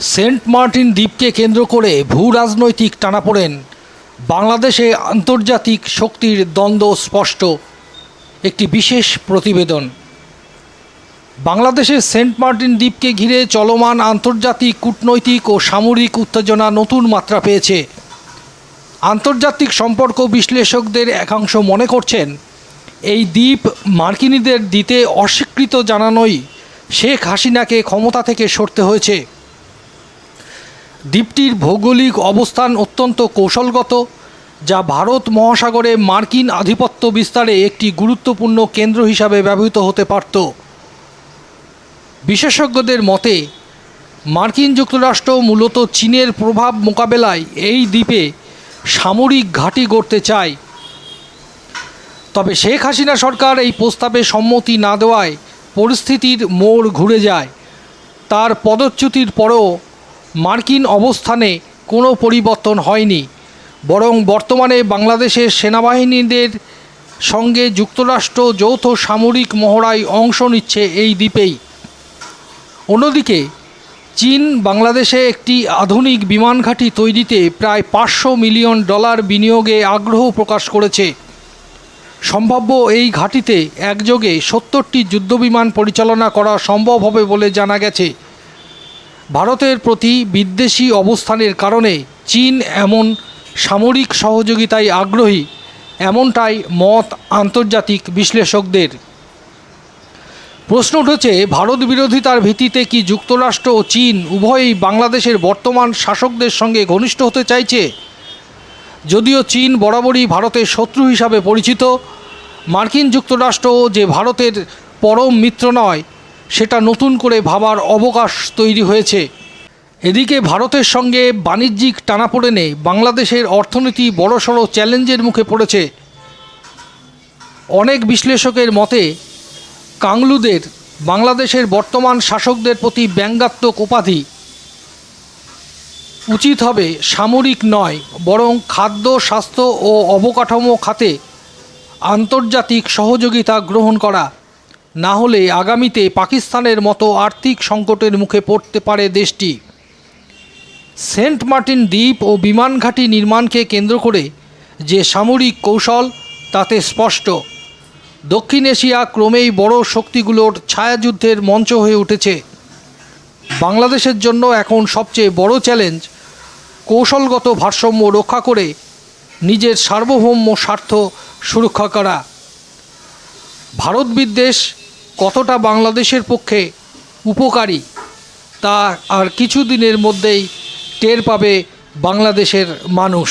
Saint Martin দ্বীপকে কেন্দ্র করে ভূ রাজনৈতিক টানাপোড়েন। বাংলাদেশে আন্তর্জাতিক শক্তির দ্বন্দ্ব স্পষ্ট। একটি বিশেষ প্রতিবেদন। বাংলাদেশের সেন্ট মার্টিন দ্বীপকে ঘিরে চলমান আন্তর্জাতিক কূটনৈতিক ও সামরিক উত্তেজনা নতুন মাত্রা পেয়েছে। আন্তর্জাতিক সম্পর্ক বিশ্লেষকদের একাংশ মনে করছেন, এই দ্বীপ মার্কিনীদের দিতে অস্বীকৃত জানানোই শেখ হাসিনাকে ক্ষমতা থেকে সরতে হয়েছে। দ্বীপটির ভৌগোলিক অবস্থান অত্যন্ত কৌশলগত, যা ভারত মহাসাগরে মার্কিন আধিপত্য বিস্তারে একটি গুরুত্বপূর্ণ কেন্দ্র হিসাবে ব্যবহৃত হতে পারত। বিশেষজ্ঞদের মতে, মার্কিন যুক্তরাষ্ট্র মূলত চীনের প্রভাব মোকাবেলায় এই দ্বীপে সামরিক ঘাঁটি গড়তে চায়। তবে শেখ হাসিনা সরকার এই প্রস্তাবে সম্মতি না দেওয়ায় পরিস্থিতির মোড় ঘুরে যায়। তার পদচ্যুতির পরও মার্কিন অবস্থানে কোনো পরিবর্তন হয়নি, বরং বর্তমানে বাংলাদেশের সেনাবাহিনীদের সঙ্গে যুক্তরাষ্ট্র যৌথ সামরিক মহড়ায় অংশ নিচ্ছে এই দ্বীপেই। অন্যদিকে, চীন বাংলাদেশে একটি আধুনিক বিমান ঘাঁটি তৈরিতে প্রায় পাঁচশো মিলিয়ন ডলার বিনিয়োগে আগ্রহ প্রকাশ করেছে। সম্ভাব্য এই ঘাঁটিতে একযোগে সত্তরটি যুদ্ধবিমান পরিচালনা করা সম্ভব হবে বলে জানা গেছে। ভারতের প্রতি বিদ্বেষী অবস্থানের কারণে চীন এমন সামরিক সহযোগিতায় আগ্রহী, এমনটাই মত আন্তর্জাতিক বিশ্লেষকদের। প্রশ্ন উঠেছে, ভারত বিরোধিতার ভিত্তিতে কি যুক্তরাষ্ট্র ও চীন উভয়ই বাংলাদেশের বর্তমান শাসকদের সঙ্গে ঘনিষ্ঠ হতে চাইছে? যদিও চীন বরাবরই ভারতের শত্রু হিসাবে পরিচিত, মার্কিন যুক্তরাষ্ট্র যে ভারতের পরম মিত্র নয় সেটা নতুন করে ভাবার অবকাশ তৈরি হয়েছে। এদিকে ভারতের সঙ্গে বাণিজ্যিক টানাপোড়েনে বাংলাদেশের অর্থনীতি বড়সড় চ্যালেঞ্জের মুখে পড়েছে। অনেক বিশ্লেষকের মতে, কাংলুদের বাংলাদেশের বর্তমান শাসকদের প্রতি ব্যঙ্গাত্মক উপাধি। উচিত হবে সামরিক নয়, বরং খাদ্য, স্বাস্থ্য ও অবকাঠামো খাতে আন্তর্জাতিক সহযোগিতা গ্রহণ করা। না হলে আগামীতে পাকিস্তানের মতো আর্থিক সংকটের মুখে পড়তে পারে দেশটি। সেন্ট মার্টিন দ্বীপ ও বিমান ঘাঁটি নির্মাণকে কেন্দ্র করে যে সামরিক কৌশল, তাতে স্পষ্ট। দক্ষিণ এশিয়া ক্রমেই বড় শক্তিগুলোর ছায়াযুদ্ধের মঞ্চ হয়ে উঠেছে। বাংলাদেশের জন্য এখন সবচেয়ে বড় চ্যালেঞ্জ কৌশলগত ভারসাম্য রক্ষা করে নিজের সার্বভৌম স্বার্থ সুরক্ষা করা। ভারত বিদ্বেষ কতটা বাংলাদেশের পক্ষে উপকারী তা আর কিছুদিনের মধ্যেই টের পাবে বাংলাদেশের মানুষ।